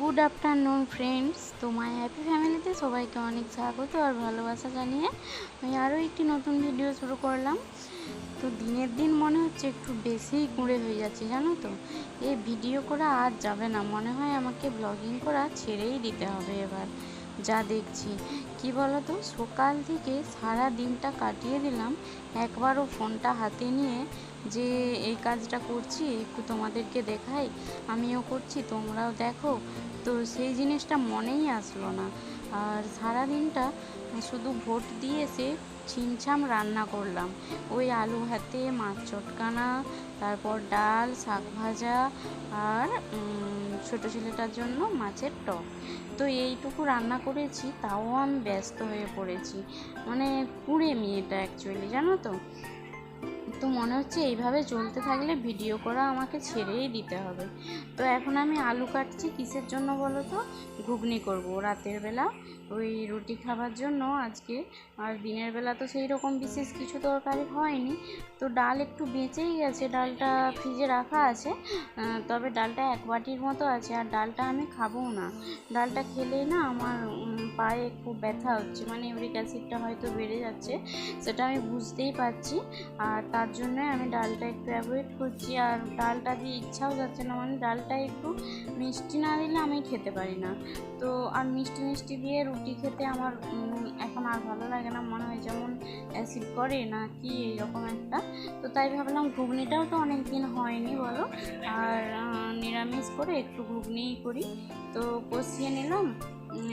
Good afternoon friends তো মাই happy ফ্যামিলিতে সবাইকে অনেক স্বাগত আর ভালোবাসা জানিয়ে আমি আরও একটি নতুন ভিডিও শুরু করলাম। তো দিনের দিন মনে হচ্ছে একটু বেশিই কুঁড়ে হয়ে যাচ্ছে, জানো তো? এই ভিডিও করা আর যাবে না। মনে হয় আমাকে ব্লগিং করা ছেড়েই দিতে হবে এবার। যা দেখছি। কি বলতো? সকাল থেকে সারা দিনটা কাটিয়ে দিলাম। একবারও ফোনটা হাতে নিয়ে যে এই কাজটা করছি, একটু তোমাদেরকে দেখাই, আমিও করছি, তোমরাও দেখো। তো সেই জিনিসটা মনেই আসলো না। আর সারা দিনটা শুধু ভোট দিয়ে এসে ছিমছাম রান্না করলাম। ওই আলু হাতে, মাছ চটকানা, তারপর ডাল, শাক ভাজা আর ছোটো ছেলেটার জন্য মাছের টক। তো এইটুকু রান্না করেছি, তাও আমি ব্যস্ত হয়ে পড়েছি। মানে কুড়ে মেয়েটা অ্যাকচুয়ালি জানো তো? তো মনে হচ্ছে এইভাবে চলতে থাকলে ভিডিও করা আমাকে ছেড়েই দিতে হবে। তো এখন আমি আলু কাটছি, কিসের জন্য বলো তো? ঘুগনি করব। রাতের বেলা ওই রুটি খাবার জন্য আজকে। আর দিনের বেলা তো সেই রকম বিশেষ কিছু তরকারি হয়নি। তো ডাল একটু বেঁচেই গেছে, ডালটা ফ্রিজে রাখা আছে। তবে ডালটা এক বাটির মতো আছে, আর ডালটা আমি খাব না। ডালটা খেলেই না আমার পায়ে খুব ব্যথা হচ্ছে মানে ইউরিক অ্যাসিডটা হয়তো বেড়ে যাচ্ছে, সেটা আমি বুঝতেই পারছি। আর তার জন্য আমি ডালটা একটু অ্যাভয়েড করছি। আর ডালটা দিয়ে ইচ্ছাও যাচ্ছে না মানে ডালটা একটু মিষ্টি না দিলে আমি খেতে পারি না। তো, আর মিষ্টি মিষ্টি দিয়ে রুটি খেতে আমার এখন আর ভালো লাগে না, মনে হয় যেমন অ্যাসিড করে না কি এরকম একটা। তো তাই ভাবলাম ঘুগনিটাও তো অনেক দিন হয়নি বলো। আর নিরামিষ করে একটু ঘুগনিই করি। তো কষিয়ে নিলাম।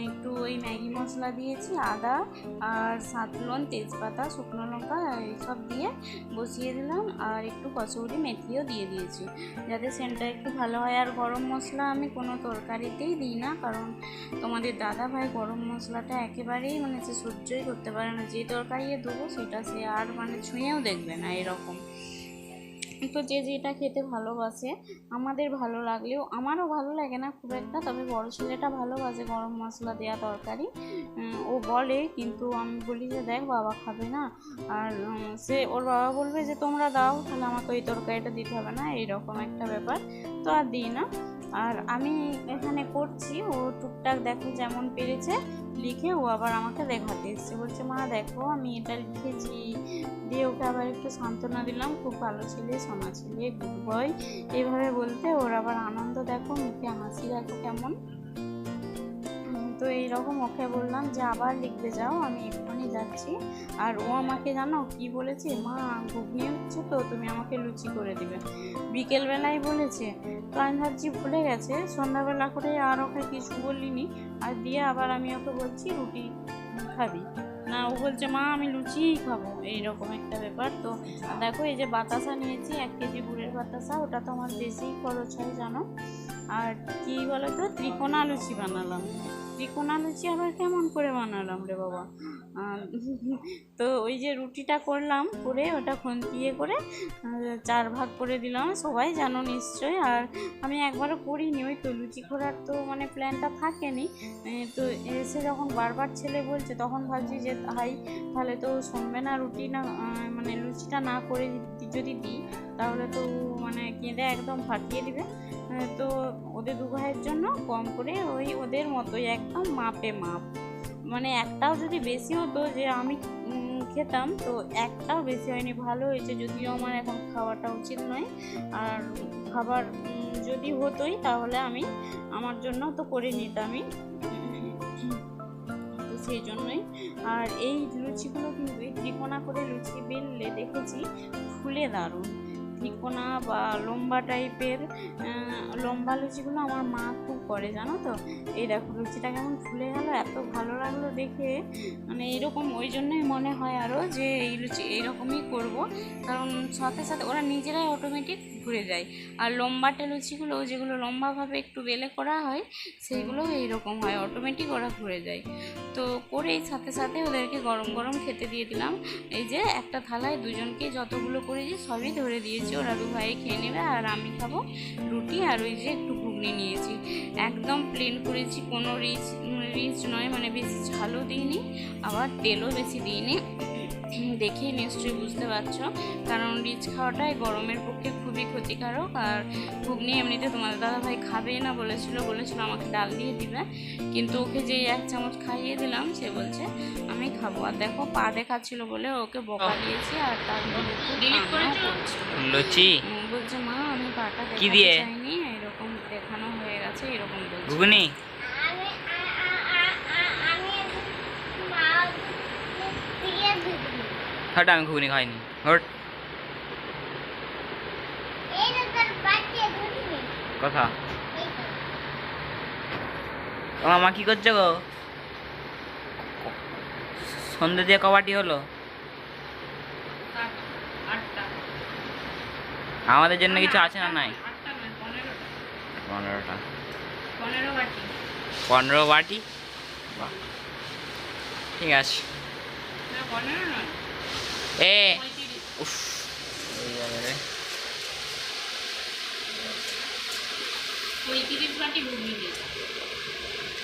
একটু ওই ম্যাগি মশলা দিয়েছি, আদা আর সাতলন তেজপাতা, শুকনো লঙ্কা, এইসব দিয়ে বসিয়ে দিলাম। আর একটু কচৌরি মেথিও দিয়ে দিয়েছি। যাতে সেন্টটা একটু ভালো হয়। আর গরম মশলা আমি কোনো তরকারিতেই দিই না, কারণ তোমাদের দাদা ভাই গরম মশলাটা একেবারেই মানে সে সহ্যই করতে পারে না। যে তরকারি দেবো, সেটা সে আর মানে ছুঁয়েও দেখবে না এরকম। তো যে যেটা খেতে ভালোবাসে, আমাদের ভালো লাগলেও, আমারও ভালো লাগে না খুব একটা, তবে বড় ছেলেটা ভালোবাসে গরম মশলা দেওয়া তরকারি। ও বলে, কিন্তু আমি বলি যে, দেখ, বাবা খাবে না। আর সে, ওর বাবা বলবে যে, তোমরা দাও, তাহলে আমাকে ওই তরকারিটা দিতে হবে না। এইরকম একটা ব্যাপার। তো আর দিই না। আর আমি এখানে করছি, ও টুকটাক দেখো যেমন পেরেছে, লিখে ও আবার আমাকে দেখাতে এসছে। বলছে, মা, দেখো, আমি এটা লিখেছি। দিয়ে ওকে আবার একটু সান্ত্বনা দিলাম, খুব ভালো ছেলে সমাজ ছেলে গুড বয় এইভাবে বলতে ওর আবার আনন্দ, দেখো, মুখে হাসি, দেখো কেমন। তো এইরকম ওকে বললাম যে, আবার লিখতে যাও, আমি এক্ষুনি যাচ্ছি। আর ও আমাকে জানো কি বলেছে? মা ঘুগনি হচ্ছে তো, তুমি আমাকে লুচি করে দিবে। বিকেলবেলায় বলেছে তো আমি ভাবছি ভুলে গেছে, সন্ধ্যাবেলা করে আর ওকে কিছু বলিনি। আর দিয়ে আবার আমি ওকে বলছি, রুটি খাবি? না, ও বলছে, মা, আমি লুচিই খাব। এইরকম একটা ব্যাপার। তো দেখো, এই যে বাতাসা নিয়েছি, এক কেজি গুড়ের বাতাসা, ওটা তো আমার বেশি খরচ হয়, জানো? আর কি বলো তো ত্রিকোণা লুচি বানালাম। ত্রিকোণা লুচি আবার কেমন করে বানালাম রে বাবা? তো ওই যে রুটিটা করলাম করে ওটা খুন্তিয়ে করে চার ভাগ করে দিলাম, সবাই জানো নিশ্চয়ই আর আমি একবারও করিনি, ওই তো লুচি করার তো মানে প্ল্যানটা থাকেনি। তো এসে যখন বারবার ছেলে বলছে, তখন ভাবছি যে, হাই, তাহলে তো শুনবে না রুটি না মানে লুচিটা না করে যদি দিই, তাহলে তো মানে কেঁদে একদম ফাটিয়ে দিবে। তো ওদের দু ভাইয়ের জন্য কম করে ওই ওদের মতোই একদম মাপে মাপ। মানে একটাও যদি বেশি হতো যে আমি খেতাম, তো একটাও বেশি হয়নি, ভালো হয়েছে। যদিও আমার এখন খাওয়াটা উচিত নয়। আর খাবার যদি হতোই তাহলে আমি আমার জন্য তো করে নিতামই। তো সেই জন্যই। আর এই লুচিগুলো কিন্তু ত্রিকোণা করে লুচি বেললে দেখেছি, ফুলে দারুণ। ত্রিকোণা বা লম্বা টাইপের লম্বা লুচিগুলো আমার মা খুব করে, জানো তো? এই দেখো, লুচিটা কেমন ফুলে গেল, এত ভালো লাগল দেখে। মানে এরকম, ওই জন্যই মনে হয় আরও যে এই লুচি এইরকমই করব। কারণ সাথে সাথে ওরা নিজেরাই অটোমেটিক ঘুরে যায় আর লম্বাটে লুচিগুলো যেগুলো লম্বাভাবে একটু বেলে করা হয়, সেইগুলো এইরকম হয় অটোমেটিক ওরা ঘুরে যায়। তো করেই সাথে সাথে ওদেরকে গরম গরম খেতে দিয়ে দিলাম। এই যে একটা থালায় দুজনকে যতগুলো করেছি, সবই ধরে দিয়েছি। ওরা দু ভাই খেয়ে নেবে, আর আমি খাব রুটি আর ওই যে একটু ঘুগনি নিয়েছি। একদম প্লেন করেছি, কোনো রিচ রিচ নয় মানে বেশি ঝালও দিইনি, আবার তেলও বেশি দিইনি। দেখেই নিশ্চয়ই বুঝতে পারছ। কারণ রিচ খাওয়াটাই গরমের পক্ষে খুবই ক্ষতিকারক। আর ঘুগনি এমনিতে তোমাদের দাদা ভাই খাবেই না বলেছিল বলেছিল আমাকে ডাল দিয়ে দিবে। কিন্তু ওকে যে এক চামচ খাইয়ে দিলাম সে বলছে আমি খাব। আর দেখো পা দেখাচ্ছিল বলে ওকে বকা দিয়েছি আর তার মধ্যে লুচি? বলছে মা আমি পাটা কি দিয়ে? চাইনি এরকম দেখানো হয়ে গেছে এরকম বলছে। ঘুগনি আমি আমি মা দিয়ে দিবি হট আমি ঘুগনি খাইনি। হট। কথা? এই তো। ও মা কি করছ গো? সন্ধ্যে দিয়ে কবাটি হলো? আমাদের জন্য কিছু আছে না নাই? পনেরোটা। পনেরো বাটি। ঠিক আছে। এ। উফ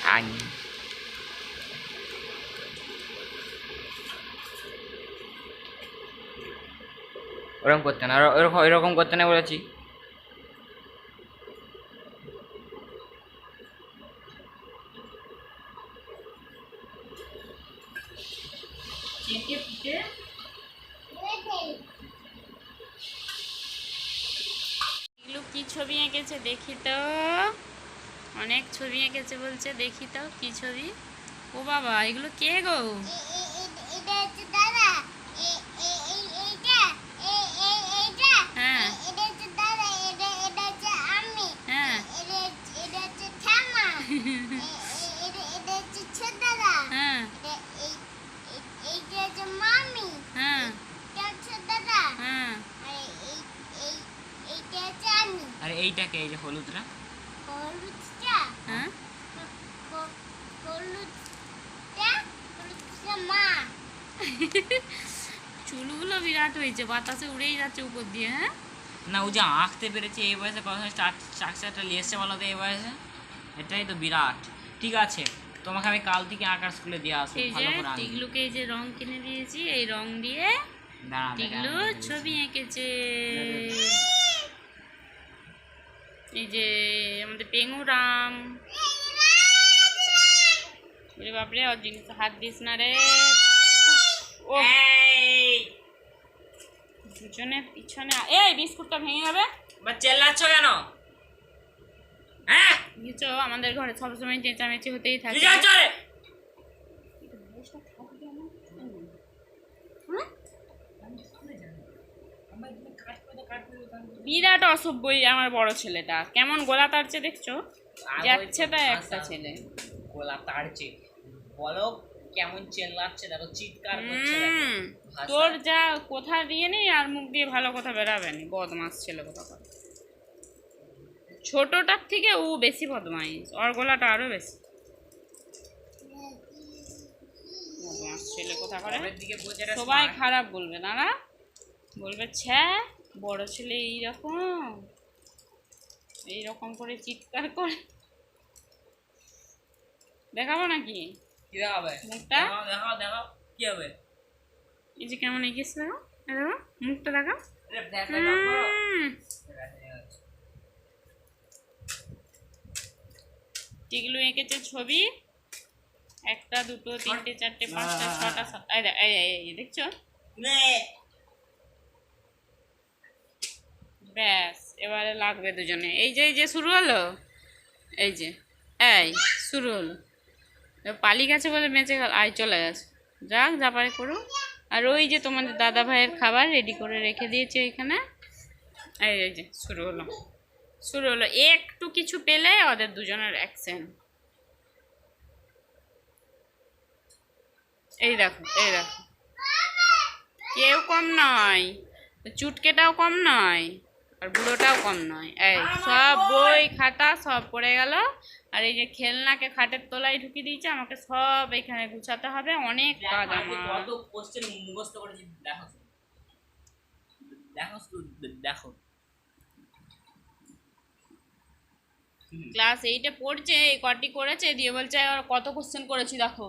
আই। ওরকম করতে না ওর- ওরকম ওরকম করতে না বলেছি। চেটে ফুটে এগুলো কি ছবি এঁকেছে দেখি তো। অনেক ছবি এঁকেছে বলছে দেখি তো কি ছবি। ও বাবা এগুলো কে গো? হ্যাঁ। হ্যাঁ এটা এটা হচ্ছে ঠাম্মা এ- এ- এটা এটা হচ্ছে ছোট দাদা হ্যাঁ এটা এই এই- এইটা হচ্ছে মামি হ্যাঁ এটা হচ্ছে দাদা হ্যাঁ আর এই এই এইটা হচ্ছে আমি আর এইটাকে এই যে হলুদটা? হলুদটা? হ্যাঁ? হলুদটা? হলুদটা মা। চুলগুলো বিরাট হয়েছে বাতাসে উড়েই যাচ্ছে উপর দিয়ে হ্যাঁ? না ও যে আঁকতে পেরেছে এই বয়সে কত স্ট্রাকচারটা নিয়ে এসছে বলো তো এই বয়সে? এটাই তো বিরাট। ঠিক আছে তোমাকে আমি কাল থেকে আঁকার স্কুলে দিয়ে আসব এই যে টিগলুকে এই যে রং কিনে দিয়েছি এই রং দিয়ে টিগলু ছবি এঁকেছে। এই যে আমাদের পেঙ্গুরাম ওরে বাপরে ওর জিনিস হাত দিস না রে। ও দুজনে পিছনে এই বিস্কুটটা ভেঙে যাবে। বা চেল্লাচ্ছ কেন? হ্যাঁ? আমাদের ঘরে সবসময় চেঁচামেচি হতেই থাকে। বিরাট অসভ্যই আমার বড় ছেলেটা। কেমন গোলা তারছে দেখছ? যাচ্ছে তাই একটা। ছেলে গোলা তাড়ছে বলো কেমন চেল্লাচ্ছে দেখো চিৎকার করছে। তোর যা কথা দিয়ে নেই আর মুখ দিয়ে ভালো কথা বেরাবে নি। বদমাস ছেলে কথা করে ছোটটার থেকে ও বেশি বদমাইশ ওর গলাটা আরও বেশি। বদমাস ছেলে কথা করে সবাই খারাপ বলবে দাঁড়া। বলবে ছ্যা। বড় ছেলে এইরকম? এইরকম করে চিৎকার করে। দেখাবো নাকি? মুখটা? দেখাও দেখাও দেখাও কি হবে? এই যে কেমন এগিয়েছ দেখো দেখো মুখটা দেখা টিগলু এঁকেছে ছবি একটা দুটো তিনটে চারটে পাঁচটা ছটা সাত এই দেখ- এই এই- এই দেখছ নে ব্যাস, এবারে লাগবে দুজনে। এই যে এই যে, শুরু হলো? এই যে, এই, শুরু হলো। পালি গেছে বলে বেঁচে গেল। আয়, চলে গেছে। যাক, যা পারে করুক। আর ওই যে তোমাদের দাদা ভাইয়ের খাবার রেডি করে রেখে দিয়েছে ওইখানে এই এই যে, শুরু হলো। শুরু হলো। একটু কিছু পেলে ওদের দুজনের অ্যাকশন এই দেখো এই দেখো। কেউ কম নয়। চুটকেটাও কম নয়। আর বুড়োটাও কম নয়। এই সব বই খাতা সব পড়ে গেল। আর এই যে খেলনাকে খাটের তলায় ঢুকিয়ে দিয়েছে আমাকে সব এখানে গুছাতে হবে। অনেক কাজ আমার। দেখো ক্লাস এইটে পড়ছে এই কটি করেছে দিয়ে বলছে আর কত কোশ্চেন করেছি দেখো।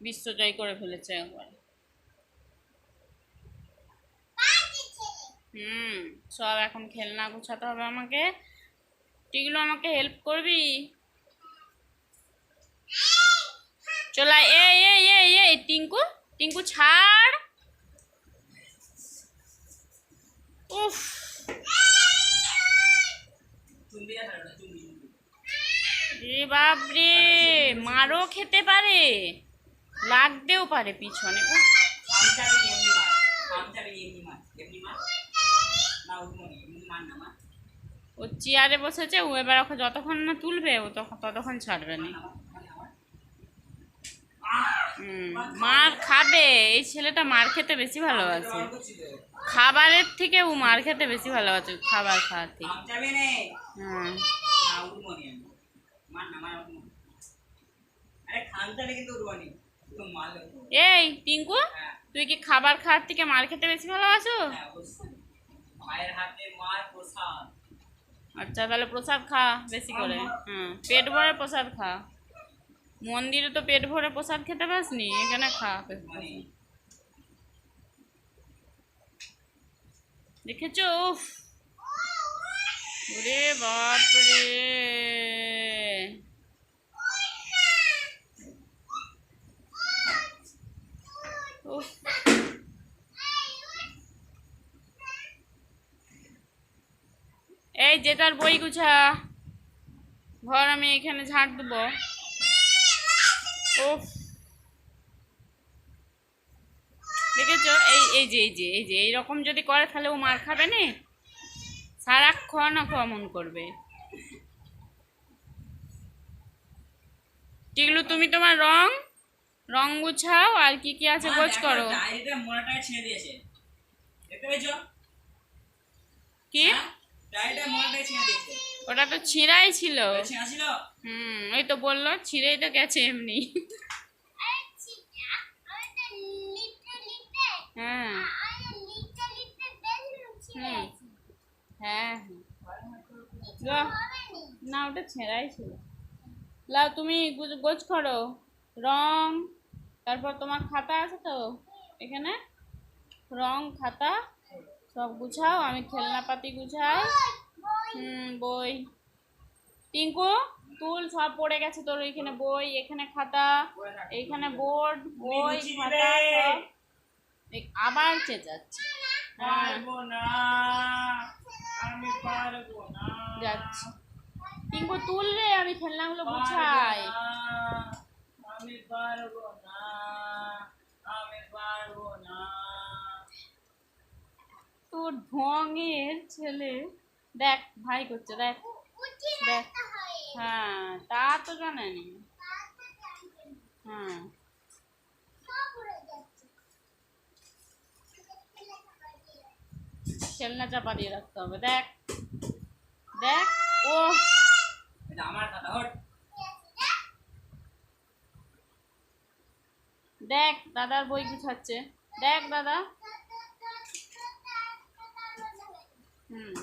বিশ্বজয় করে ফেলেছে একবার। হুম সব এখন খেলনা গুছাতে হবে আমাকে। টিগুলো আমাকে হেল্প করবি? চলা এ এ এই এই টিঙ্কু টিঙ্কু ছাড়। উফ। চুম্বি চুম্বি রে মারও খেতে পারে লাগতেও পারে পিছনে। উফ, আমচাবি এমনি মার আমচাবি এমনি মার এমনি মার না উঠমনি এমনি মার না মার ও চেয়ারে বসেছে, ও এবার ওকে যতক্ষণ না তুলবে, ও তখন ততক্ষণ ছাড়বে না। মার খাবে, এই ছেলেটা মার খেতে বেশি ভালোবাসে। খাবারের থেকে ও মার খেতে বেশি ভালোবাসে, খাবার খাওয়ার থেকে হ্যাঁ। এই, টিঙ্কু, তুই কি খাবার খাওয়ার থেকে মার খেতে বেশি ভালোবাসো? হ্যাঁ মায়ের হাতে মার প্রসাদ। আচ্ছা তাহলে প্রসাদ খা বেশি করে। হ্যাঁ পেট ভরে প্রসাদ খা। মন্দিরে তো পেট ভরে প্রসাদ খেতে পাসনি এখানে খা দেখেছ? উফ। ওরে বাপরে উফ এই যে তার বই গুছা। ঘর আমি এখানে ঝাঁট দেবো। ও দেখেছ? এই এই যে এই যে এই যে এইরকম যদি করে তাহলে ও মার খাবে না? সারাক্ষণ ওকে অমন করবে। টিগলু তুমি তোমার রং? রং গুছাও আর কি কি আছে গোছ করো। কি? ওটা তো ছিঁড়াই ছিল। হুম ওই তো বলল ছিঁড়েই তো গেছে এমনি। হ্যাঁ। হ্যাঁ কিছু না ওটা ছেঁড়াই ছিল। লাও তুমি গোছ করো। রং তারপর তোমার খাতা আছে তো? এখানে? রং খাতা। সব গুছাও আমি খেলনাপাতি গুছাই। বই হুম বই। টিঙ্কু তুল সব পড়ে গেছে তোর এখানে বই এখানে খাতা এইখানে বোর্ড বই খাতা। সব। আবার চেঁচাচ্ছে। হ্যাঁ। পারব না আমি পারব না। যাচ্ছি। টিঙ্কু তুল রে আমি খেলনাগুলো গুছাই। আমি পারব না। তোর ঢঙের ছেলে। দেখ ভাই করছে দেখ। দেখ। হ্যাঁ তা তো জানেনি হ্যাঁ। খেলনা চাপা দিয়ে রাখতে হবে দেখ। দেখ ও। আমার দেখ দাদার বই গুছাচ্ছে। দেখ দাদা। হুম।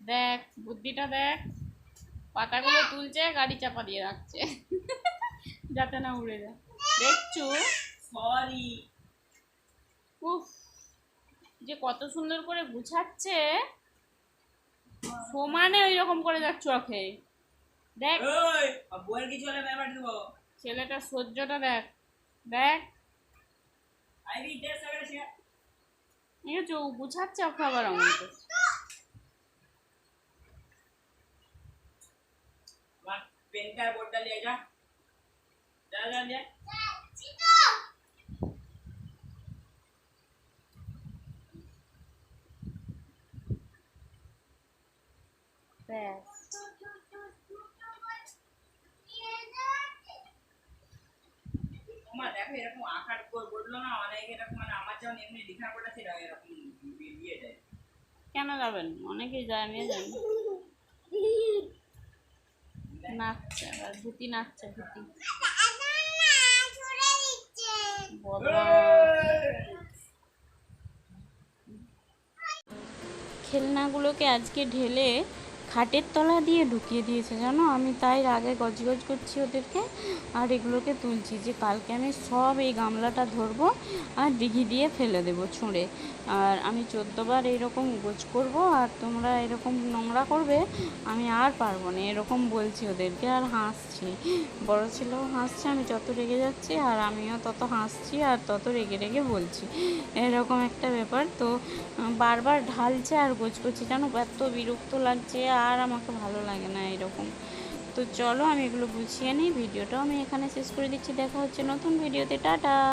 দেখ বুদ্ধিটা দেখ। পাতাগুলো তুলছে গাড়ি চাপা দিয়ে রাখছে। যাতে না উড়ে যায়। দেখছু? সরি। উফ যে কত সুন্দর করে গুছাচ্ছে। সমানে ওই রকম করে যাচ্ছ ওকে। দেখ। ওই বইয়ের কিছু হলে ব্যাপার দেবো ছেলেটার সহ্যটা দেখ। দেখ। আইবি দেড় সেকেন্ড শেয়ার ঠিক আছে ও গুছাচ্ছে ওকে আবার অমন করছে। আমার পেনটা বোর্ডটা নিয়ে যা যা যা যা যাচ্ছি তো। ব্যাস নিয়ে যাচ্ছে। তোমার দেখো এরকম আঁকার করে বলল না অনেক এরকম মানে আমার যেমন এমনি লেখা পড়া এরকম দিয়ে দেয় কেন যাবেন? অনেকেই যায় নিয়ে যান নাচছে আবার ভূতি নাচছে ভূতি দিচ্ছে। খেলনাগুলোকে আজকে ঢেলে খাটের তলা দিয়ে ঢুকিয়ে দিয়েছে, জানো? আমি তাই আগে গজগজ করছি ওদেরকে আর এগুলোকে তুলছি যে কালকে আমি সব এই গামলাটা ধরবো আর দিঘি দিয়ে ফেলে দেবো ছুঁড়ে। আর আমি চোদ্দোবার এইরকম গোজ করব আর তোমরা এরকম নোংরা করবে, আমি আর পারব না, এরকম বলছি ওদেরকে আর হাসছি। বড় ছেলেও হাসছে, আমি যত রেগে যাচ্ছি আর আমিও তত হাসছি আর তত রেগে রেগে বলছি। এরকম একটা ব্যাপার। তো বারবার ঢালছে আর গোছ করছে, জানো? এত বিরক্ত লাগছে আর আমাকে ভালো লাগে না এরকম। তো চলো আমি এগুলো বুঝিয়ে নিই, ভিডিওটাও আমি এখানে শেষ করে দিচ্ছি, দেখা হচ্ছে নতুন ভিডিওতে, টাটা!